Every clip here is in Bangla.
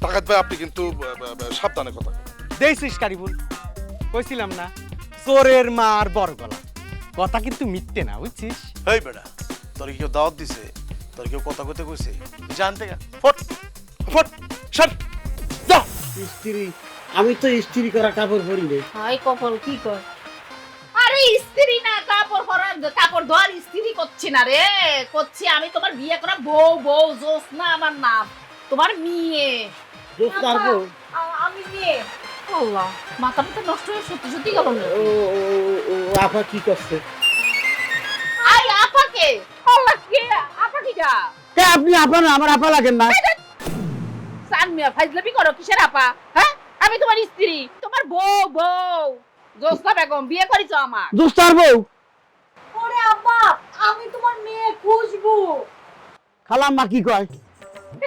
তাকাত ভাই আপনি কিন্তু আহ, আহ, আহ, সাবধানে কথা। দেখছিস কারিবুল কইছিলাম না চোরের মার বড় গলা। কথা কিন্তু মিথ্যে না বুঝছিস? এই বেটা তোর কেউ দাওয়াত দিছে? তোর কেউ কথা কইতে কইছে? জানতে গা ফট ফট যা স্ত্রী। আমি তো স্ত্রী করা কাপড় পরি নাই। হাই কপাল কি কর? আরে স্ত্রী না কাপড় পরার কাপড় ধোয়ার স্ত্রী করছি না রে। করছি আমি তোমার বিয়ে করা বউ বউ জোসনা আমার নাম। তোমার মেয়ে। দোষ পারব আ- আমি মেয়ে। আল্লাহ মাথা মাথা নষ্ট হয়ে সত্যি সত্যি গেল ও আপা কি করছে? আই আপাকে আল্লাহ কে? আপা কি যা? কে আপনি আপা না আমার আপা লাগেন না। মিয়া ফাইজলামি করো কিসের আপা? হ্যাঁ? আমি তোমার স্ত্রী। তোমার বউ বউ। জোসনা বেগম বিয়ে করেছ আমার। দোষ পারব ওরে আপা আমি তোমার মেয়ে খুশবু খালাম্মা কি কয়?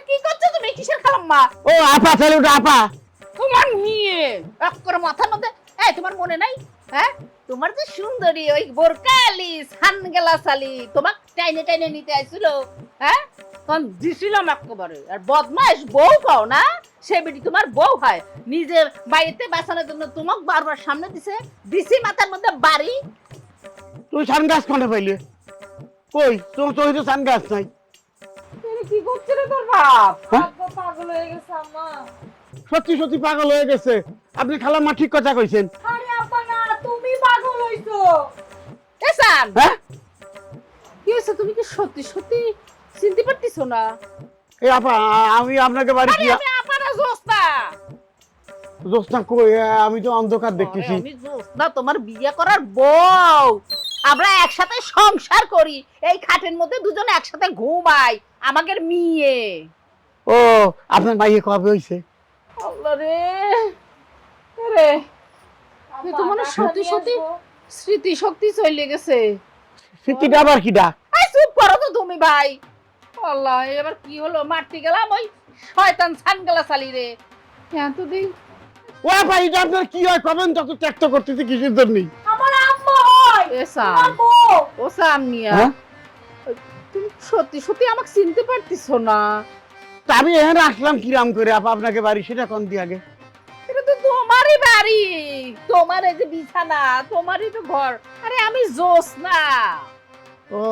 কি করছ তুমি? কিসের খালাম্মা? ও আপা তাহলে ওটা আপা। তোমার মেয়ে। এক করে মাথার মধ্যে। এই তোমার মনে নাই? হ্যাঁ? তোমার যে সুন্দরী ওই বোরকালি সানগেলা সালি তোমাক টাইনে টাইনে নিতে আইছিল হ্যাঁ? তখন দিছিলাম একেবারে আর বদমাইশ বউ পাও না সে বেটি তোমার বউ হয়। নিজে বাড়িতে বাঁচানোর জন্য তোমাক বারবার সামনে দিছে দিছি মাথার মধ্যে বাড়ি। তুই সান গাছ কোনে পাইলে? কই? তো তুই তো সান গাছ নাই কি করছে রে তোর বাপ? হ্যাঁ? পাগল হয়ে গেছে আম্মা। সত্যি সত্যি পাগল হয়ে গেছে। আপনি খালাম্মা ঠিক কথা কইছেন। আরে আপা না তুমি পাগল হইছো। এসান হ্যাঁ? কি হয়েছে তুমি কি সত্যি সত্যি চিনতে পারতেছো না? এই আপা আমি আপনাকে বাড়ি কি আরে আমি আপারা জোস্তা দোষটা কই? আমি তো অন্ধকার দেখতেছি। আমি জোস্তা তোমার বিয়ে করার বউ। আমরা একসাথে সংসার করি। এই খাটের মধ্যে দুজন একসাথে ঘুমাই আমাদের মেয়ে। ও আপনার মাইয়ে কবে হইছে? আল্লাহ রে। রে এ তো মনে সত্যি সত্যি স্মৃতি শক্তি চলে গেছে। স্মৃতিটা আবার কিডা? আই চুপ করো তো তুমি ভাই। আল্লাহ এবার কি হলো? মারতে গেলাম ওই শয়তান ছান গেলা চালি রে। হ্যাঁ তো দেই। ও আপা এটা আপনার কি হয়? কবেন ত্যাক্ত করতেছে কিসের আমার আম্মা হয়। ও হ্যাঁ? তুমি সত্যি সত্যি আমাকে চিনতে পারতিছো না। তা আমি এখানে আসলাম কিরাম করে আপা আপনাকে বাড়ি সেটা কোন দিয়ে আগে? এটা তো তোমারই বাড়ি। তোমার এই যে বিছানা তোমারই তো ঘর। আরে আমি জোস না। ও।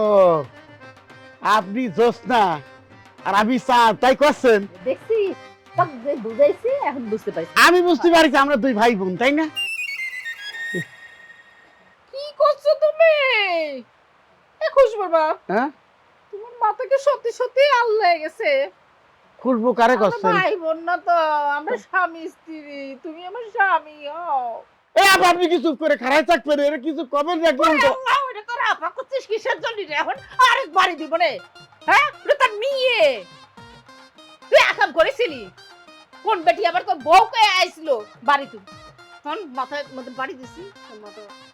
আপনি জোসনা আর আমি চাঁদ তাই করছেন? দেখছি বুঝাইছি এখন বুঝতে পারছি। আমি বুঝতে পারছি আমরা দুই ভাই বোন তাই না? কি করছ তুমি? এ খুশবুর বাপ হ্যাঁ? তোমার মাথাকে সত্যি সত্যি আল্লাহ গেছে। খুশবু কারে করছেন? ভাই বোন না তো আমরা স্বামী স্ত্রী তুমি আমার স্বামী হও। এই আপা আপনি কি চুপ করে খারাই থাকবেন? এর কিছু কবেন রাখবেন তো। আল্লাহ, ওটা তোর আপা করছিস কিসের জন্য রে? এখন? আরেক বাড়ি দিব নে। হ্যাঁ? ওটা তার মেয়ে। তুই আকাম করেছিলি? কোন বেটি আবার তোর বউকে আইছিল বাড়িতে তখন মাথায় মধ্যে বাড়ি দিছি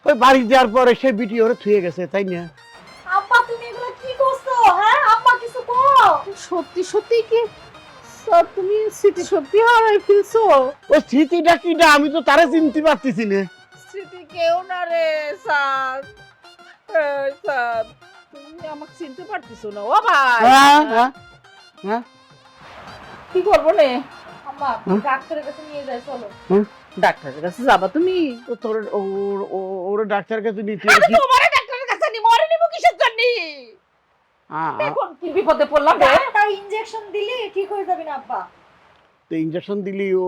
ওই বাড়ি যাওয়ার পরে সে বিটি ওরে থুয়ে গেছে তাই না? আব্বা তুমি এগুলো কি করছ? হ্যাঁ আব্বা কিছু কর সত্যি সত্যি কি? স্যার তুমি স্মৃতি সত্যি হারাই ফেলছো? ও স্মৃতিটা কিটা? আমি তো তারে চিনতে পারতেছি না। স্মৃতি কেউ না রে স্যার। স্যার। তুমি আমাকে চিনতে পারতেছো না ও ভাই। হ্যাঁ হ্যাঁ হ্যাঁ। কি করব নে? আম্মা ডাক্তারের কাছে নিয়ে যাই চলো। ডাক্তারের কাছে যাবা তুমি? তো তোর ওর ওর ডাক্তার কাছে নিতে তোমারে ডাক্তারের কাছে নি মরে নিব কিসের জন্য? দেখুন কি বিপদে পড়লাম রে। ইনজেকশন দিলে ঠিক হয়ে যাবে না আব্বা। ইঞ্জেকশন দিলি ও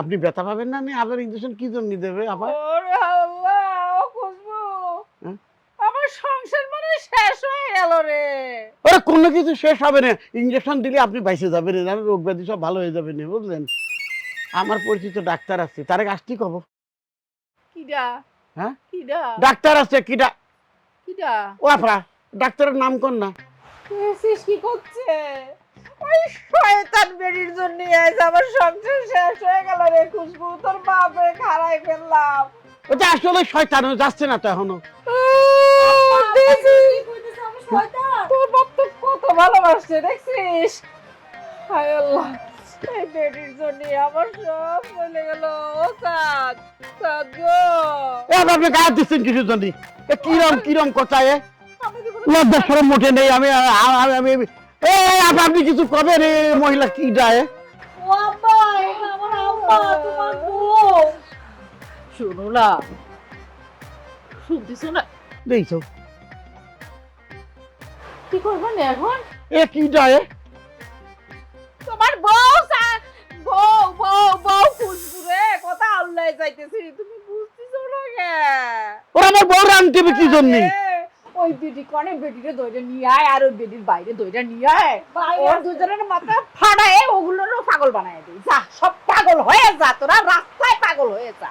আপনি ব্যথা পাবেন না? নি আপনার ইঞ্জেকশন কি জন্য দেবে আবার? ওরে আল্লাহ ও খুশবু। হ্যাঁ? আমার সংসার মানে শেষ হয়ে গেল রে। ওরে কোনো কিছু শেষ হবে না। ইঞ্জেকশন দিলে আপনি বাইসে যাবেন না রোগ ব্যাধি সব ভালো হয়ে যাবে না বুঝলেন? আমার পরিচিত ডাক্তার আছে তারে আসছি কব কিডা? হ্যাঁ? কিডা? ডাক্তার আছে কিটা কিডা? ও আপা ডাক্তারের নাম কোন না। কি করছে? ওই শয়তান বেরির জন্য আজ আমার সংসার শেষ হয়ে গেল রে খুশবু। তোর বাপে খারাই ফেললাম। ওটা আসলে শয়তান যাচ্ছে না তো এখনও। তোর বাপ তো কত ভালোবাসছে দেখছিস? হায় আল্লাহ এই জন্য আমার সব চলে গেল। ও কাক কাক গো। এ আপা, আপনি গায়ে দিচ্ছেন কিছুর জন্য? কিরম কিরম কথা এ? লজ্জা সরম মোটে নেই আমি আমি এ আপনি কিছু কবেন? এ মহিলা কি শুনো না। না? দেখছ এখন? এ কি ডায়ে? তোমার বউ বউ বউ বউ খুশবুরে কথা আল্লাহ যাইতেছি তুমি বুঝতেছো না কে? ওরা আমার বউ কি জন্য। ওই বেটি কনে বেটিরে দইটা নিয়ে আয় আর ওই বেটির বাইরে দইটা নিয়ে আয়। ওর দুজনের মাথা ফাটায় ওগুলোরও পাগল বানায় দিই যা সব পাগল হয়ে যা তোরা রাস্তায় পাগল হয়ে যা।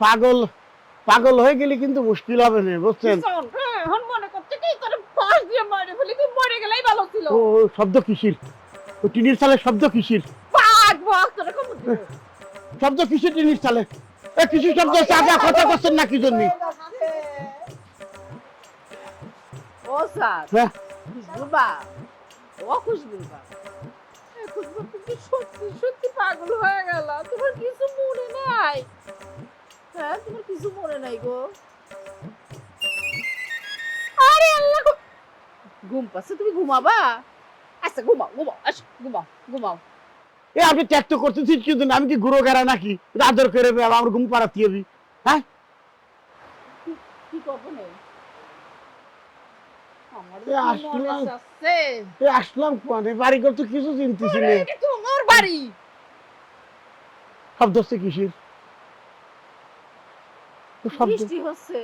পাগল পাগল হয়ে গেলে কিন্তু মুশকিল হবে না বুঝছেন? হ্যাঁ, এখন মনে করছে কি পাশ দিয়ে মারে ফেলি মরে গেলেই ভালো ছিল। ও শব্দ কিসির? ও টিনির চালে শব্দ কিসির? শব্দ কিসির টিনির চালে? এ কিছু শব্দ কথা করছেন না কি জন্য? ও স্যার। হ্যাঁ? ও খুশবু তুমি সত্যি সত্যি পাগল হয়ে গেল তোমার কিছু মনে নাই। হ্যাঁ তোমার কিছু মনে নাই গো। আরে আল্লাহ ঘুম পাচ্ছে তুমি ঘুমাবা? আচ্ছা ঘুমাও ঘুমাও আচ্ছা ঘুমাও ঘুমাও। এ আপনি ত্যাগ তো করতেছিস কি জন্য আমি কি গুঁড়ো গেরা নাকি আদর করে আমার ঘুম পাড়াতে হবি হ্যাঁ? কি করব নেই আমার এ যে কি আসলাম। আছে এ আসলাম কোয়ানে বাড়ি করতে কিছু চিনতেছি তোমার বাড়ি। শব্দ হচ্ছে কিসির? বৃষ্টি হচ্ছে।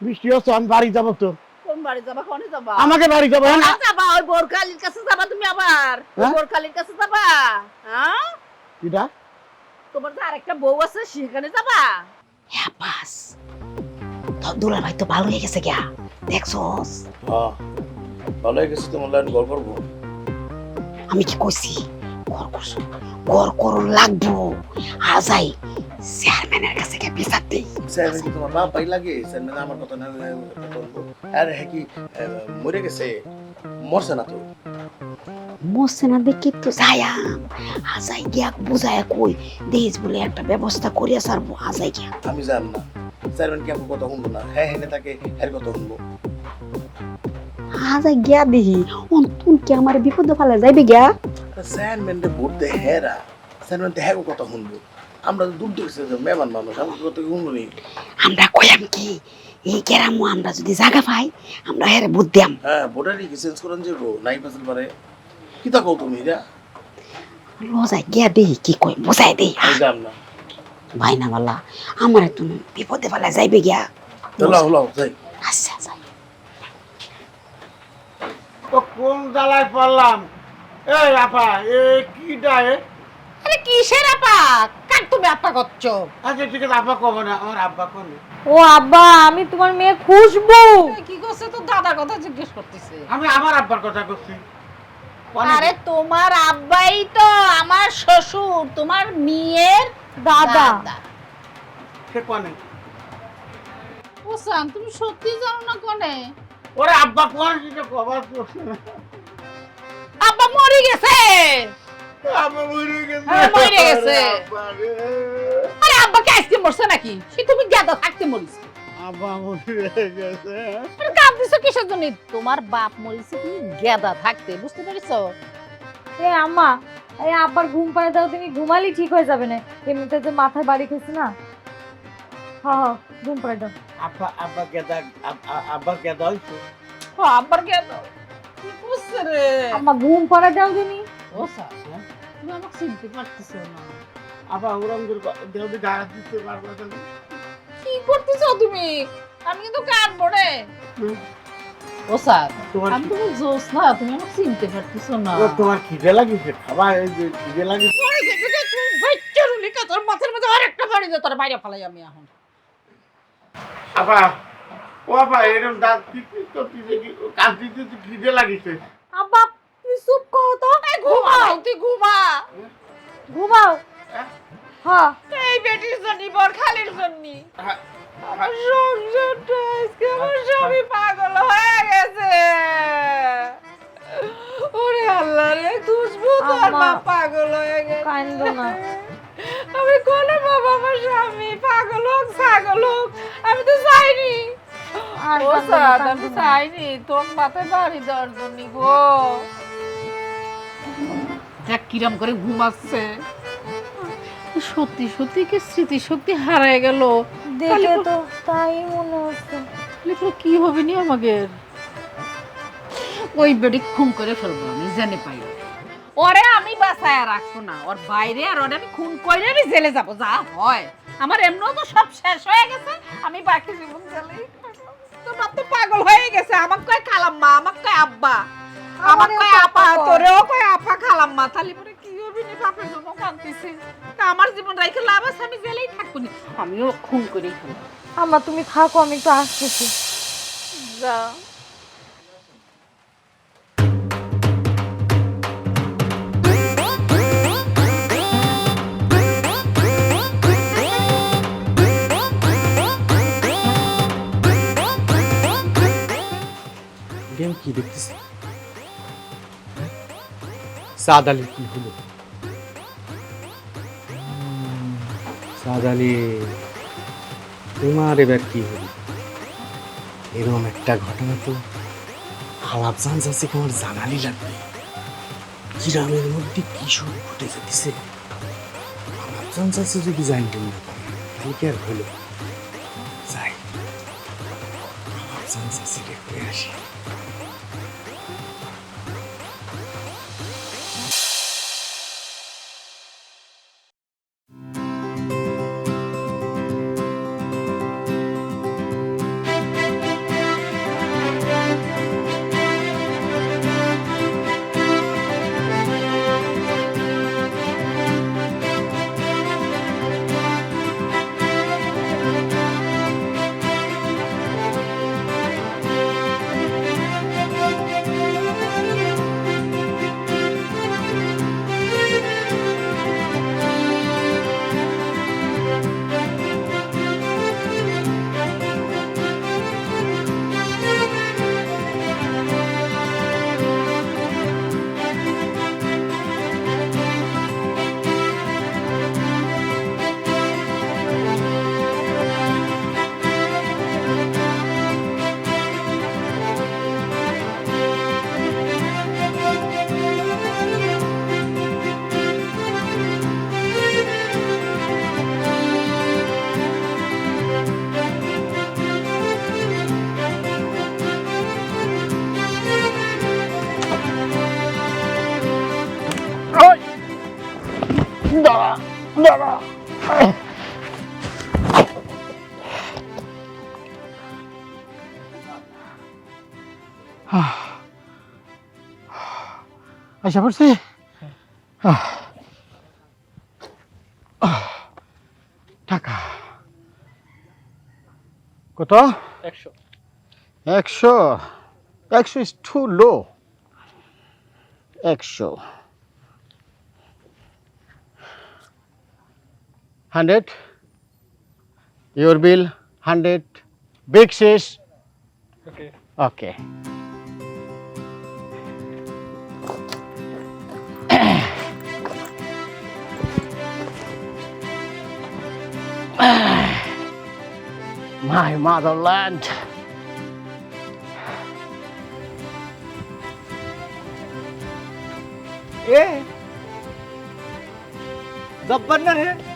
বৃষ্টি হচ্ছে আমি বাড়ি যাব তো। কোন বাড়ি যাবা কোনে যাবা? আমাকে বাড়ি যাব হ্যাঁ? না যাবা? ওই বোরখালির কাছে যাবা তুমি আবার। হ্যাঁ? বোরখালির কাছে যাবা হ্যাঁ? এটা তোমার তো আরেকটা বউ আছে সেখানে যাবা? হ্যাঁ বাস। তোর ভাই তো ভালো হয়ে গেছে গিয়া। দেখছস? হ্যাঁ ভালো হয়ে গেছে তোমার লাইন গড় করব। আমি কি কইছি? করছ করুন লাগবো। আজাই চেয়ারম্যানের কাছে গিয়ে বিচার দেই। স্যার কি তোমার বাপ ভাই লাগে? স্যার মানে আমার কথা না আর হ্যাঁ কি মরে গেছে। মরছে না তো। মরছে না দেখি তো যায়া। আজাই গিয়া বুঝায় কই দেশ বলে একটা ব্যবস্থা করিয়া সারবো আজাই গিয়া। আমি জান না। চেয়ারম্যান কি আমার কথা শুনব না? হ্যাঁ হেনে তাকে হ্যার কথা শুনব। আজাই গিয়া দেখি অন তুন কি আমার বিপদে ফেলে যাইবে গিয়া? চেয়ারম্যান রে ভোট দে হেরা চেয়ারম্যান হ্যাঁ কথা শুনব। আমরা তো দূর দেখছি মেহমান মানুষ আমার কথা শুনব নি আমরা কইয়াম কি এই গ্রামও আমরা যদি জায়গা পাই আমরা হেরে বুদ্ধ দিয়াম। হ্যাঁ ভোটারই কি চেঞ্জ করেন যাব নাই পাশে পারে? কি তা কও তুমি এটা? লজাই গিয়া দেখি কি কই বুঝাই দেই। জান না ভাই না বালা আমার তুমি বিপদে ফেলে যাইবে গিয়া। হলো হলো যাই। আচ্ছা যাই। তো কোন জ্বালায় পড়লাম? এই আপা এ কি ডায়ে আরে কিসের আপা? কার তুমি আপা করছ আচ্ছা ঠিক আছে আব্বা কব না আমার আব্বা কোনে ও আব্বা আমি তোমার মেয়ে খুশবু কি করছে? তো দাদার কথা জিজ্ঞেস করতেছে। আমি আমার আব্বার কথা করছি। আরে তোমার আব্বাই তো আমার শ্বশুর তোমার মেয়ের দাদা। দাদা। সে কনে? ওসান তুমি সত্যি জানো না কোনে? ওরে আব্বা কোন সেটা কভার আব্বা মরে গেছে। মরে গেছে। হ্যাঁ, মরে গেছে। আরে আব্বা কে আজকে মরছে নাকি? সে তুমি গেদা থাকতে মরিস। আব্বা মরে গেছে। কাঁদতেছো কিসের জন্য? তোমার বাপ মরিছে তুমি গেদা থাকতে বুঝতে পেরেছ? এ আম্মা এই আব্বার ঘুম পাড়ে দাও তুমি ঘুমালি ঠিক হয়ে যাবে না। এমনিতে যে মাথায় বাড়ি খেয়েছে না? হ্যাঁ হ্যাঁ ঘুম পাড়ে দাও। আব্বা আব্বা গেদা আব্বা গেদা হইছে। আব্বার গেদা। কি করছে রে? আম্মা ঘুম পাড়ে দাও তুমি ও স্যার তুমি চিনতে পারতেছো না পারবে না কি করতেছো তুমি আমি কিন্তু কাঁদবো রে ও স্যার আমি তুমি জোস না তুমি আমাকে চিনতে পারতেছো না তোমার খিদে লাগিছে খাবার এই যে খিদে তোর মাথার মধ্যে আরেকটা বাড়ি দে, তোর বাইরে ফালাই আমি এখন আব্বা ও আব্বা এরকম দাঁত কি কি করতেছে কি কাঁদতেছে তো খিদে লাগিছে আব্বা তুমি চুপ করো তো। ঘুমাও। তুই ঘুমা। ঘুমাও। হ্যাঁ? হ্যাঁ এই বেটির জন্য বর খালির জন্য। হ্যাঁ, আমার সংসারটা আজকে আমার স্বামী পাগল হয়ে গেছে। ওরে আল্লাহ রে খুশবু তোর মা পাগল হয়ে গেছে। কান্দো না। আমি কোনে বাবা আমার স্বামী পাগল হোক ছাগল হোক আমি তো চাইনি। ও আমি চাইনি তোর মাথায় বাড়ি দেওয়ার জন্য গো। দেখ কিরম করে ঘুমাচ্ছে সত্যি সত্যি কি স্মৃতি শক্তি হারায় গেল? দেখে তো তাই মনে হচ্ছে। কি হবে নি আমাদের? ওই বেডি খুন করে ফেলব আমি জেনে পাই। ওরে আমি বাসায় রাখব না ওর বাইরে আর ওরে আমি খুন করে আমি জেলে যাব যা হয়। আমার এমনিও তো সব শেষ হয়ে গেছে আমি বাকি জীবন জেলেই। তোমার তো পাগল হয়ে গেছে আমাকে কয় খালাম্মা আমাকে কয় আব্বা। আমাকে কয় আপা তোরেও কয় আপা খালাম্মা তাহলে পরে কি হবে নি বাপের জন্য কাঁদতেছি। তা আমার জীবন রাইখে লাভ আছে আমি জেলেই থাকব নি আমিও খুন করেই ফেলব আম্মা তুমি থাকো আমি একটু আসতেছি। যা। কি দেখতেছি সাদ আলী কি হলো? সাদ আলী, তোমার এবার কি হলো? এরকম একটা ঘটনা তো হালাপ জান যাচ্ছে তোমার জানালি লাগবে। গ্রামের মধ্যে কি সব ঘটে যেতেছে হালাপ জান যাচ্ছে যদি জানতেন না তাহলে কি আর হলো? যাই হালাপ জান যাচ্ছে দেখতে আসি। আশা করছি টাকা। কত? একশো। একশো। একশো ইস টু লো একশো। 100 your bill 100 big sis. Okay. Okay. My motherland. Yeah the burner here.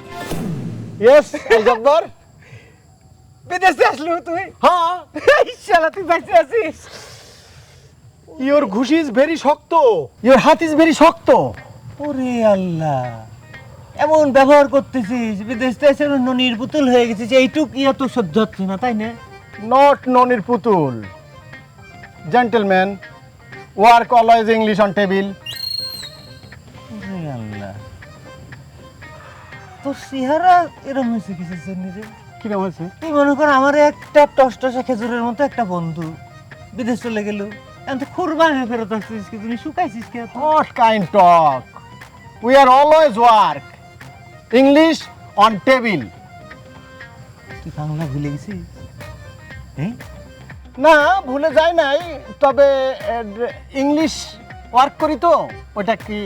Yes, জব্বর। বিদেশে আসলো তুই? হ্যাঁ। শালা তুই বেঁচে আছিস। ইওর ঘুষি ইজ ভেরি শক্ত। ইওর হাত ইজ ভেরি শক্ত। ওরে আল্লাহ। এমন ব্যবহার করতেছিস বিদেশ থেকে ননির পুতুল হয়ে গেছিস এইটুক ইয়া তো সহ্য হচ্ছে না তাই না? নট ননির পুতুল। Gentleman work always English on table তোর চেহারা এরম হয়েছে কিসের জন্য রে? কীরকম হয়েছে? তুই মনে কর আমার একটা টসটসা খেজুরের মতো একটা বন্ধু। বিদেশ চলে গেল। এখন তো খুরবান হয়ে ফেরত আসছিস কি? তুমি শুকাইছিস কে? What kind talk? We are always work. English on table. তুই বাংলা ভুলে গেছিস? হ্যাঁ? না ভুলে যাই নাই। তবে ইংলিশ ওয়ার্ক করি তো। ওটা কি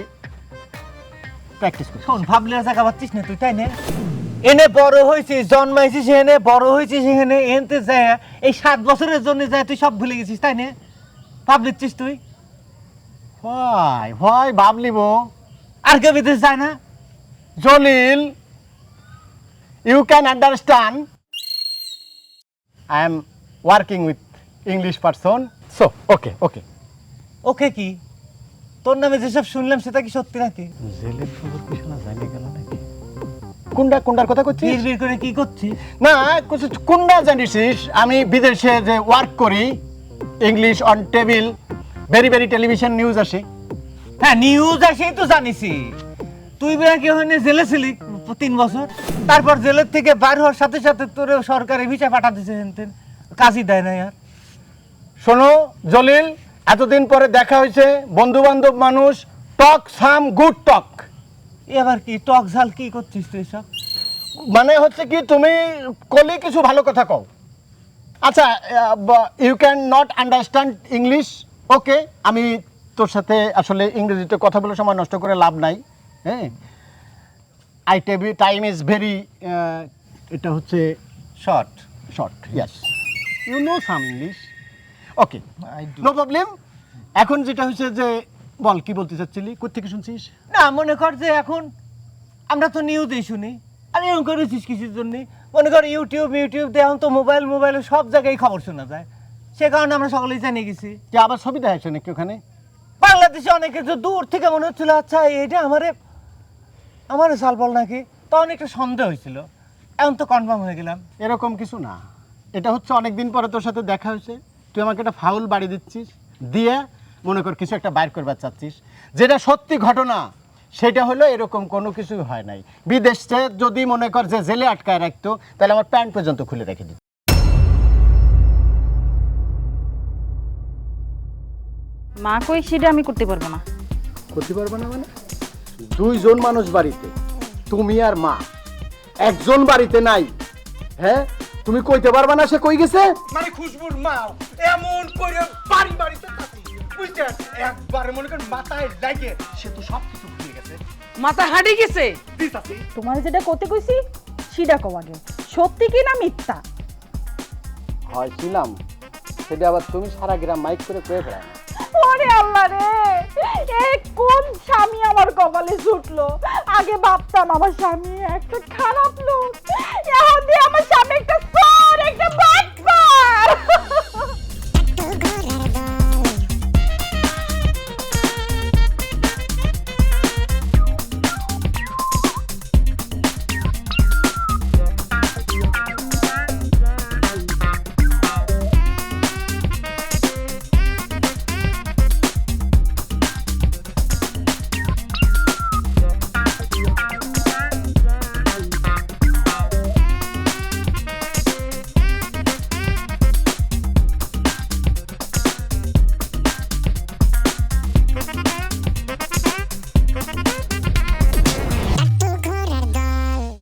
প্র্যাকটিস করি শোন, ভাবলে জায়গা পাচ্ছিস না তুই, তাই না? এনে বড় হয়েছিস, জন্মাইছিস এনে, বড় হয়েছিস এখানে এনতে যায়, এই সাত বছরের জন্য যায়, তুই সব ভুলে গেছিস, তাই না? ভাবলিচ্ছিস তুই? হয় হয় ভাবলিব আর কেউ বিদেশ যায় না? Jalil you can understand I am working with English person so okay okay okay কি? তোর নামে যেসব শুনলাম সেটা কি সত্যি নাকি? জেলের খবর কি শোনা যায় না গেল নাকি। কুন্ডা কুন্ডার কথা করছিস বিড় করে কি করছিস? না কুন্ডা জানিসিস আমি বিদেশে যে ওয়ার্ক করি English on table very very television news আসে। হ্যাঁ নিউজ আসেই তো জানিসই তুই বেড়া কি ওখানে জেলে ছিলি তিন বছর? তারপর জেলের থেকে বার হওয়ার সাথে সাথে তোর সরকারি ভিসা পাঠা দিছে হেনতেন। কাজই দেয় না আর। শোনো জলিল এতদিন পরে দেখা হয়েছে বন্ধু বান্ধব মানুষ টক সাম গুড টক। এবার কি টক ঝাল কি করছিস তুই সব মানে হচ্ছে কি তুমি কলি কিছু ভালো কথা কও। আচ্ছা you can not understand English okay আমি তোর সাথে আসলে ইংরেজিতে কথা বলে সময় নষ্ট করে লাভ নাই হ্যাঁ? I table time is very এটা হচ্ছে short short yes you know some English okay. No problem এখন যেটা হচ্ছে যে বল কি বলতে চাচ্ছিলি? কোথেকে শুনছিস? না মনে কর যে এখন আমরা তো নিউজেই শুনি। আর এরকম করেছিস কিছুর জন্য? মনে কর ইউটিউব ইউটিউব এখন তো মোবাইল মোবাইলে সব জায়গায় খবর শোনা যায়। সে কারণে আমরা সকলেই জানিয়ে গেছি। যে আবার ছবি দেখাচ্ছে নাকি ওখানে? বাংলাদেশে অনেকে তো দূর থেকে মনে হচ্ছিল আচ্ছা এটা আমারে আমারে সালবল নাকি? তখন একটা সন্দেহ হয়েছিল। এখন তো কনফার্ম হয়ে গেলাম। এরকম কিছু না। এটা হচ্ছে অনেক দিন পরে তোর সাথে দেখা হয়েছে। তুই আমাকে একটা ফাউল বাড়ি দিচ্ছিস দিয়ে মনে কর কিছু একটা বাইর করবার চাচ্ছিস। যেটা সত্যি ঘটনা সেটা হলো এরকম কোনো কিছু হয় নাই। বিদেশে যদি মনে কর যে জেলে আটকায় রাখতো তাহলে আমার প্যান্ট পর্যন্ত খুলে রেখে দিত। মা কই সেটা আমি করতে পারব না। করতে পারবে না মানে? দুইজন মানুষ বাড়িতে তুমি আর মা। একজন বাড়িতে নাই। হ্যাঁ? তুমি কইতে পারবে না সে কই গেছে? মানে খুশবুর মা। এমন করে বাড়ি বাড়িতে থাকি। বুঝছেন একবারে মনে করেন মাথায় লাগে সে তো সব কিছু ভুলে গেছে। মাথা গেছে। তোমার যেটা করতে কইছি সেটা কও আগে। সত্যি কি না মিথ্যা? হয় ছিলাম সেটা আবার তুমি সারা গ্রাম মাইক করে কয়ে বেড়ায় ওরে আল্লাহ রে! এই কোন স্বামী আমার কপালে জুটলো? আগে ভাবতাম আমার স্বামী একটা খারাপ লোক। এখন দিয়ে আমার স্বামী